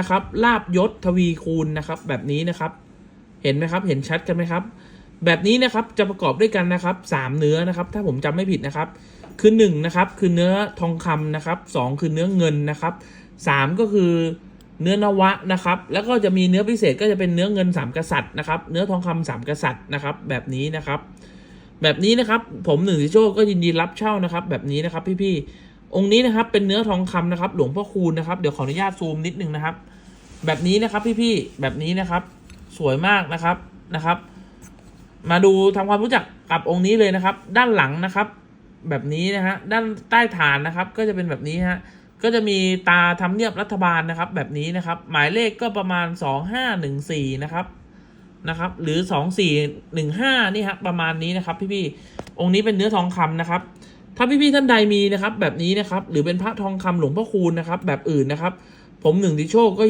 นะครับลาบยศทวีคูณนะครับ แบบนี้นะครับ เห็นไหมครับ เห็นชัดกันไหมครับ แบบนี้นะครับจะประกอบด้วยกันนะครับสามเนื้อนะครับ ถ้าผมจำไม่ผิดนะครับ คือหนึ่งนะครับคือเนื้อทองคำนะครับสองคือเนื้อเงินนะครับสามก็คือเนื้อนวะนะครับ แล้วก็จะมีเนื้อพิเศษก็จะเป็นเนื้อเงินสามกษัตริย์นะครับ เนื้อทองคำสามกษัตริย์นะครับ แบบนี้นะครับ แบบนี้นะครับ ผมหนึ่งสิโชก็ยินดีรับเช่านะครับ แบบนี้นะครับพี่ๆ องค์นี้นะครับเป็นเนื้อทองคำนะครับ หลวงพ่อคูณนะครับ เดี๋ยวขออนุญาตซูมนิดนึงนะครับ แบบนี้นะครับพี่ๆแบบนี้นะครับ สวยมากนะครับนะครับ มาดูทำความรู้จักกับองค์นี้เลยนะครับ ด้านหลังนะครับ แบบนี้นะฮะด้านใต้ฐานนะครับ ก็จะเป็นแบบนี้ฮะก็จะมีตาทำเนียบรัฐบาลนะครับ แบบนี้นะครับ หมายเลขก็ประมาณสองห้าหนึ่งสี่นะครับนะครับ หรือสองสี่หนึ่งห้านี่ครับประมาณนี้นะครับ พี่ๆองค์นี้เป็นเนื้อทองคำนะครับ ถ้าพี่ๆท่านใดมีนะครับแบบนี้นะครับหรือเป็นพระทองคำหลวงพ่อคูณนะครับแบบอื่นนะครับ ผมหนึ่งที่โชคก็ยิน